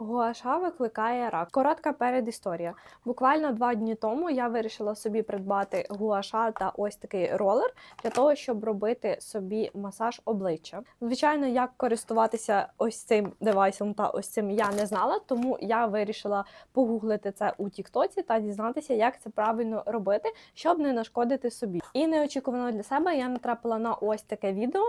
Гуаша викликає рак. Коротка передісторія. Буквально два дні тому я вирішила собі придбати гуаша та ось такий ролер для того, щоб робити собі масаж обличчя. Звичайно, як користуватися ось цим девайсом та ось цим я не знала, тому я вирішила погуглити це у Тіктоці та дізнатися, як це правильно робити, щоб не нашкодити собі. І неочікувано для себе я натрапила на ось таке відео.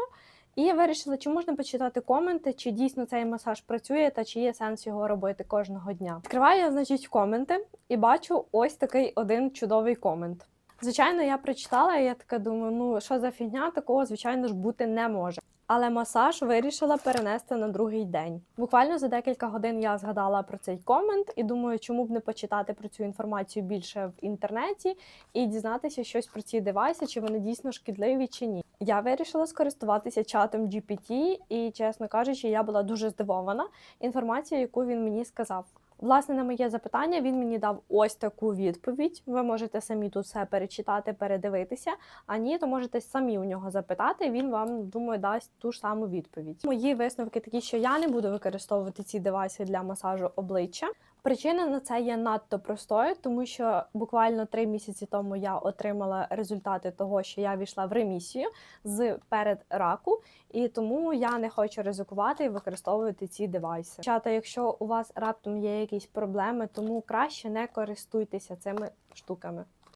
І я вирішила, чи можна почитати коменти, чи дійсно цей масаж працює, та чи є сенс його робити кожного дня. Відкриваю, я, значить, коменти і бачу ось такий один чудовий комент. Звичайно, я прочитала, і я така думаю, ну що за фігня, такого, звичайно ж, бути не може. Але масаж вирішила перенести на другий день. Буквально за декілька годин я згадала про цей комент і думаю, чому б не почитати про цю інформацію більше в інтернеті і дізнатися щось про ці девайси, чи вони дійсно шкідливі чи ні. Я вирішила скористуватися чатом GPT, і, чесно кажучи, я була дуже здивована інформацією, яку він мені сказав. Власне, на моє запитання він мені дав ось таку відповідь. Ви можете самі тут все перечитати, передивитися. А ні, то можете самі у нього запитати. Він вам думаю дасть ту ж саму відповідь. Мої висновки такі, що я не буду використовувати ці девайси для масажу обличчя. Причина на це є надто простою, тому що буквально три місяці тому я отримала результати того, що я війшла в ремісію з перед раку, і тому я не хочу ризикувати і використовувати ці девайси. Чата, якщо у вас раптом є якісь проблеми, тому краще не користуйтеся цими штуками.